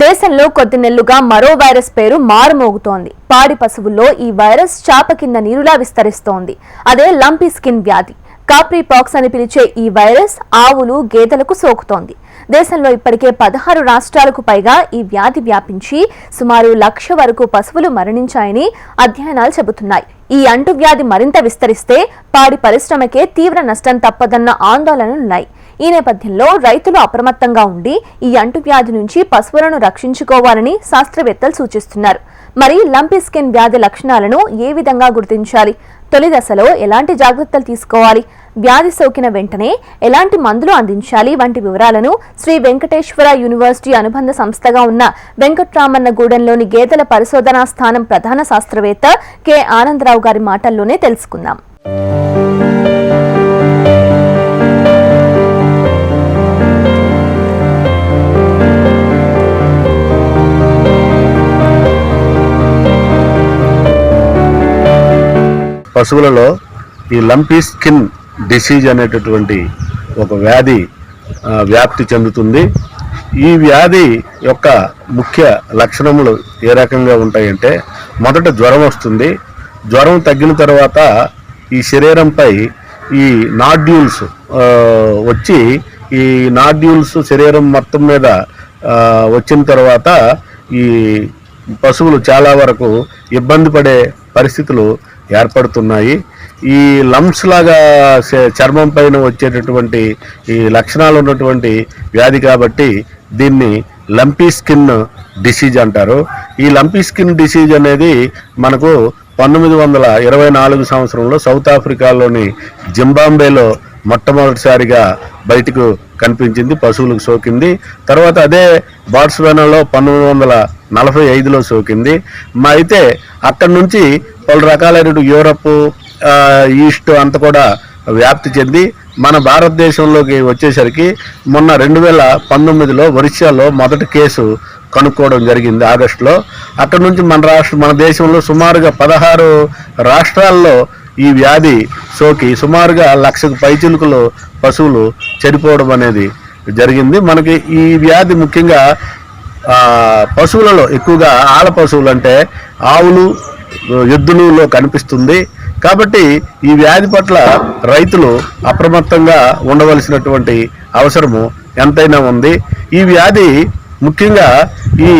దేశంలో కొద్ది నెలలుగా మరో వైరస్ పేరు మారుమోగుతోంది. పాడి పశువుల్లో ఈ వైరస్ చాప కింద నీరులా విస్తరిస్తోంది. అదే లంపీ స్కిన్ వ్యాధి. కాప్రీ పాక్స్ అని పిలిచే ఈ వైరస్ ఆవులు గేదెలకు సోకుతోంది. దేశంలో ఇప్పటికే పదహారు రాష్ట్రాలకు పైగా ఈ వ్యాధి వ్యాపించి సుమారు లక్ష వరకు పశువులు మరణించాయని అధ్యయనాలు చెబుతున్నాయి. ఈ అంటువ్యాధి మరింత విస్తరిస్తే పాడి పరిశ్రమకే తీవ్ర నష్టం తప్పదన్న ఆందోళనలున్నాయి. ఈ నేపథ్యంలో రైతులు అప్రమత్తంగా ఉండి ఈ అంటువ్యాధి నుంచి పశువులను రక్షించుకోవాలని శాస్త్రవేత్తలు సూచిస్తున్నారు. మరి లంపి స్కిన్ వ్యాధి లక్షణాలను ఏ విధంగా గుర్తించాలి? తొలి దశలో ఎలాంటి జాగ్రత్తలు తీసుకోవాలి? వ్యాధి సోకిన వెంటనే ఎలాంటి మందులు అందించాలి? వంటి వివరాలను శ్రీ వెంకటేశ్వర యూనివర్సిటీ అనుబంధ సంస్థగా ఉన్న వెంకట్రామన్న గూడెంలోని గేదెల పరిశోధనా స్థానం ప్రధాన శాస్త్రవేత్త కె. ఆనందరావు గారి మాటల్లోనే తెలుసుకుందాం. పశువులలో ఈ లంపీ స్కిన్ డిసీజ్ అనేటటువంటి ఒక వ్యాధి వ్యాప్తి చెందుతుంది. ఈ వ్యాధి యొక్క ముఖ్య లక్షణములు ఏ రకంగా ఉంటాయంటే మొదట జ్వరం వస్తుంది. జ్వరం తగ్గిన తర్వాత ఈ శరీరంపై ఈ నాడ్యూల్స్ వచ్చి ఈ నాడ్యూల్స్ శరీరం మొత్తం మీద వచ్చిన తర్వాత ఈ పశువులు చాలా వరకు ఇబ్బంది పడే పరిస్థితులు ఏర్పడుతున్నాయి. ఈ లంప్స్ లాగా చర్మం పైన వచ్చేటటువంటి ఈ లక్షణాలు ఉన్నటువంటి వ్యాధి కాబట్టి దీన్ని లంపీ స్కిన్ డిసీజ్ అంటారు. ఈ లంపీ స్కిన్ డిసీజ్ అనేది మనకు పంతొమ్మిది వందల ఇరవై నాలుగు సంవత్సరంలో సౌత్ ఆఫ్రికాలోని జింబాంబేలో మొట్టమొదటిసారిగా బయటకు కనిపించింది పశువులకు సోకింది. తర్వాత అదే బాట్స్వానాలో పంతొమ్మిది వందల నలభై ఐదులో సోకింది. మా అయితే అక్కడి నుంచి పలు రకాలైన యూరప్ ఈస్ట్ అంత కూడా వ్యాప్తి చెంది మన భారతదేశంలోకి వచ్చేసరికి మొన్న రెండు వేల పంతొమ్మిదిలో ఒరిస్సాలో మొదటి కేసు కనుక్కోవడం జరిగింది ఆగస్టులో. అక్కడి నుంచి మన రాష్ట్ర మన దేశంలో సుమారుగా పదహారు రాష్ట్రాల్లో ఈ వ్యాధి సోకి సుమారుగా లక్షకు పైచిలుకలు పశువులు చనిపోవడం అనేది జరిగింది. మనకి ఈ వ్యాధి ముఖ్యంగా పశువులలో ఎక్కువగా ఆల పశువులు అంటే ఆవులు ఎద్దులలో కనిపిస్తుంది. కాబట్టి ఈ వ్యాధి పట్ల రైతులు అప్రమత్తంగా ఉండవలసినటువంటి అవసరము ఎంతైనా ఉంది. ఈ వ్యాధి ముఖ్యంగా ఈ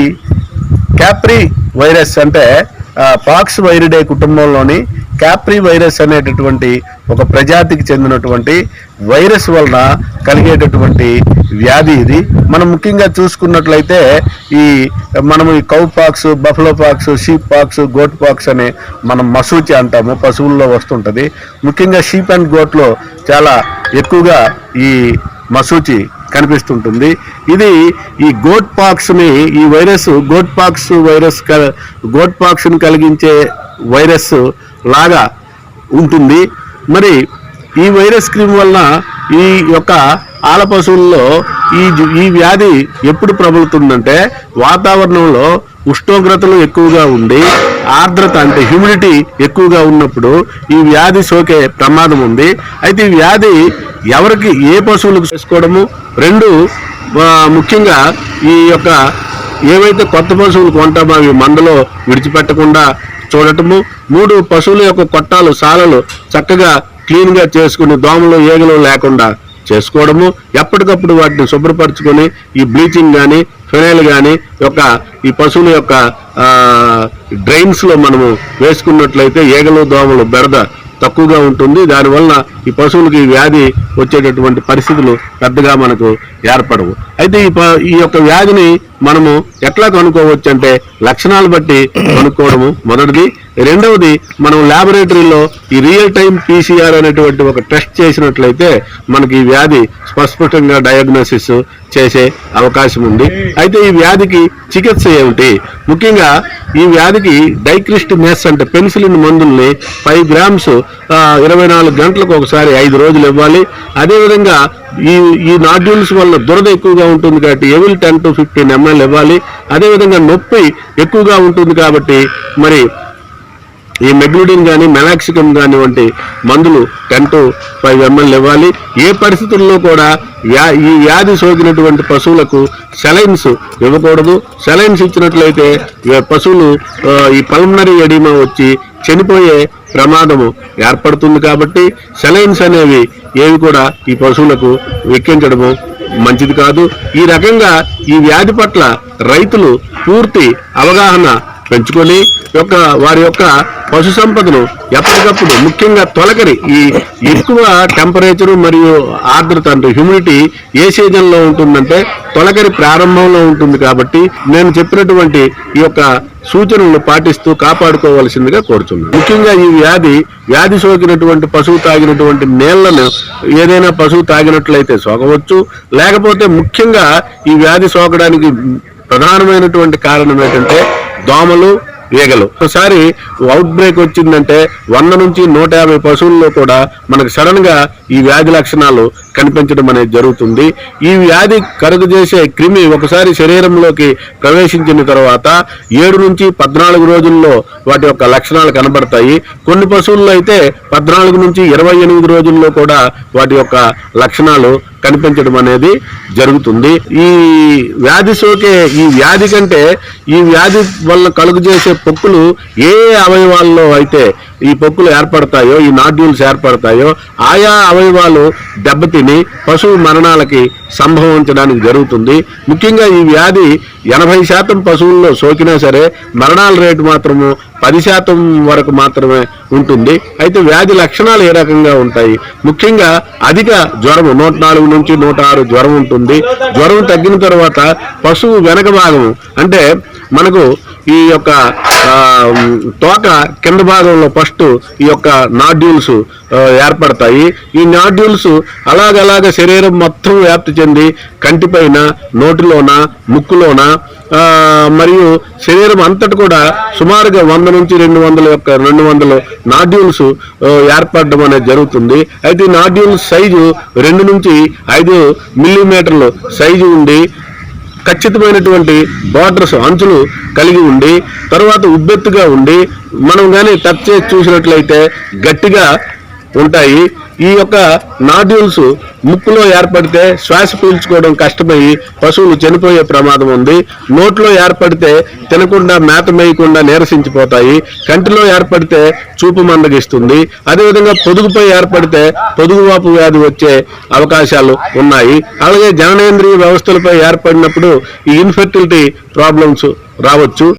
క్యాప్రీ వైరస్ అంటే పాక్స్ వైరిడే కుటుంబంలోని క్యాప్రీ వైరస్ అనేటటువంటి ఒక ప్రజాతికి చెందినటువంటి వైరస్ వలన కలిగేటటువంటి వ్యాధి ఇది. మనం ముఖ్యంగా చూసుకున్నట్లయితే ఈ మనం ఈ cow pox buffalo pox sheep pox goat pox అనే మనం మసూచి అంటాము పశువుల్లో వస్తుంటుంది. ముఖ్యంగా షీప్ అండ్ గోట్లో చాలా ఎక్కువగా ఈ మసూచి కనిపిస్తుంటుంది. ఇది ఈ గోట్ పాక్స్ని ఈ వైరస్ గోట్ పాక్స్ వైరస్ క- గోట్ పాక్స్ని కలిగించే వైరస్ లాగా ఉంటుంది. మరి ఈ వైరస్ క్రిమి వలన ఈ యొక్క ఆల పశువుల్లో ఈ ఈ వ్యాధి ఎప్పుడు ప్రబలుతుందంటే వాతావరణంలో ఉష్ణోగ్రతలు ఎక్కువగా ఉండి ఆర్ద్రత అంటే హ్యూమిడిటీ ఎక్కువగా ఉన్నప్పుడు ఈ వ్యాధి సోకే ప్రమాదం ఉంది. అయితే ఈ వ్యాధి ఎవరికి ఏ పశువులకు చేసుకోవడము? రెండు ముఖ్యంగా ఈ యొక్క ఏవైతే కొత్త పశువులు కొంటామో అవి మందలో విడిచిపెట్టకుండా చూడటము. మూడు పశువుల యొక్క కొట్టాలు సాలలు చక్కగా క్లీన్గా చేసుకుని దోమలు ఏగలు లేకుండా చేసుకోవడము. ఎప్పటికప్పుడు వాటిని శుభ్రపరచుకొని ఈ బ్లీచింగ్ కానీ ఫినైల్ కానీ యొక్క ఈ పశువుల యొక్క డ్రైన్స్లో మనము వేసుకున్నట్లయితే ఏగలు దోమలు బెడద తక్కువగా ఉంటుంది. దానివల్ల ఈ పశువులకి ఈ వ్యాధి వచ్చేటటువంటి పరిస్థితులు పెద్దగా మనకు ఏర్పడవు. అయితే ఈ ప- ఈ యొక్క వ్యాధిని మనము ఎట్లా కనుక్కోవచ్చు అంటే లక్షణాలు బట్టి కనుక్కోవడము మొదటిది. రెండవది మనం ల్యాబొరేటరీలో ఈ రియల్ టైం పీసీఆర్ అనేటువంటి ఒక టెస్ట్ చేసినట్లయితే మనకి ఈ వ్యాధి స్పష్టంగా డయాగ్నోసిస్ చేసే అవకాశం ఉంది. అయితే ఈ వ్యాధికి చికిత్స ఏమిటి? ముఖ్యంగా ఈ వ్యాధికి డైక్రిస్ట్ మెస్ అంటే పెన్సిలిన్ మందుల్ని ఫైవ్ గ్రామ్స్ ఇరవై నాలుగు గంటలకు ఒకసారి ఐదు రోజులు ఇవ్వాలి. అదేవిధంగా ఈ ఈ నాడ్యూల్స్ వల్ల దురద ఎక్కువగా ఉంటుంది కాబట్టి Avil ten to fifteen ML ఇవ్వాలి. అదేవిధంగా నొప్పి ఎక్కువగా ఉంటుంది కాబట్టి మరి ఈ మెగ్లూడిన్ కానీ మెలాక్సికమ్ కానీ వంటి మందులు టెన్ టు ఫైవ్ ఎంఎల్ ఇవ్వాలి. ఏ పరిస్థితుల్లో కూడా వ్యా ఈ వ్యాధి సోకినటువంటి పశువులకు సెలైన్స్ ఇవ్వకూడదు. సెలైన్స్ ఇచ్చినట్లయితే పశువులు ఈ పల్మనరీ ఎడిమా వచ్చి చనిపోయే ప్రమాదము ఏర్పడుతుంది కాబట్టి సెలైన్స్ అనేవి ఏవి కూడా ఈ పశువులకు ఎక్కించడము మంచిది కాదు. ఈ రకంగా ఈ వ్యాధి పట్ల రైతులు పూర్తి అవగాహన పెంచుకొని యొక్క వారి యొక్క పశు సంపదను ఎప్పటికప్పుడు ముఖ్యంగా తొలకరి. ఈ ఎక్కువ టెంపరేచర్ మరియు ఆర్ద్రత అంటే హ్యూమిడిటీ ఏ సీజన్లో ఉంటుందంటే తొలకరి ప్రారంభంలో ఉంటుంది కాబట్టి నేను చెప్పినటువంటి ఈ యొక్క సూచనలను పాటిస్తూ కాపాడుకోవాల్సిందిగా కోరుచున్నాను. ముఖ్యంగా ఈ వ్యాధి వ్యాధి సోకినటువంటి పశువు తాగినటువంటి నీళ్ళను ఏదైనా పశువు తాగినట్లయితే సోకవచ్చు. లేకపోతే ముఖ్యంగా ఈ వ్యాధి సోకడానికి ప్రధానమైనటువంటి కారణం ఏంటంటే దోమలు ఈగలు. ఒకసారి అవుట్ బ్రేక్ వచ్చిందంటే వంద నుంచి నూట యాభై పశువుల్లో కూడా మనకు సడన్గా ఈ వ్యాధి లక్షణాలు కనిపించడం అనేది జరుగుతుంది. ఈ వ్యాధి కరుగు చేసే క్రిమి ఒకసారి శరీరంలోకి ప్రవేశించిన తర్వాత ఏడు నుంచి పద్నాలుగు రోజుల్లో వాటి యొక్క లక్షణాలు కనబడతాయి. కొన్ని పశువుల్లో అయితే పద్నాలుగు నుంచి ఇరవై ఎనిమిది రోజుల్లో కూడా వాటి యొక్క లక్షణాలు కనిపించడం అనేది జరుగుతుంది. ఈ వ్యాధి సోకే ఈ వ్యాధి కంటే ఈ వ్యాధి వల్ల కలుగు చేసే పొక్కులు ఏ అవయవాల్లో అయితే ఈ పొక్కులు ఏర్పడతాయో ఈ నాడ్యూల్స్ ఏర్పడతాయో ఆయా అవయవాలు దెబ్బతిని పశువు మరణాలకి సంభవించడానికి జరుగుతుంది. ముఖ్యంగా ఈ వ్యాధి ఎనభై శాతం పశువుల్లో సోకినా సరే మరణాల రేటు మాత్రము పది శాతం వరకు మాత్రమే ఉంటుంది. అయితే వ్యాధి లక్షణాలు ఏ రకంగా ఉంటాయి? ముఖ్యంగా అధిక జ్వరము నూట నాలుగు నుంచి నూట ఆరు జ్వరం ఉంటుంది. జ్వరం తగ్గిన తర్వాత పశువు వెనక భాగం అంటే మనకు ఈ యొక్క తోక కింద భాగంలో ఫస్ట్ ఈ యొక్క నాడ్యూల్స్ ఏర్పడతాయి. ఈ నాడ్యూల్స్ అలాగలాగ శరీరం మొత్తం వ్యాప్తి చెంది కంటిపైన నోటిలోన ముక్కులోన మరియు శరీరం అంతటి కూడా సుమారుగా వంద నుంచి రెండు వందల యొక్క రెండు వందల నాడ్యూల్స్ ఏర్పడడం అనేది జరుగుతుంది. అయితే ఈ నాడ్యూల్స్ సైజు రెండు నుంచి ఐదు మిల్లీమీటర్లు సైజు ఉండి ఖచ్చితమైనటువంటి బార్డర్స్ అంచులు కలిగి ఉండి తర్వాత ఉబ్బెత్తుగా ఉండి మనం కానీ టచ్ చేసి చూసినట్లయితే గట్టిగా ఉంటాయి. ఈ యొక్క నాడ్యూల్స్ ముక్కులో ఏర్పడితే శ్వాస పీల్చుకోవడం కష్టమయ్యి పశువులు చనిపోయే ప్రమాదం ఉంది. నోట్లో ఏర్పడితే తినకుండా మేత మేయకుండా నీరసించిపోతాయి. కంటిలో ఏర్పడితే చూపు మందగిస్తుంది. అదేవిధంగా పొదుగుపై ఏర్పడితే పొదుగువాపు వ్యాధి వచ్చే అవకాశాలు ఉన్నాయి. అలాగే జననేంద్రియ వ్యవస్థలపై ఏర్పడినప్పుడు ఈ ఇన్ఫెర్టిలిటీ ప్రాబ్లమ్స్ రావచ్చు.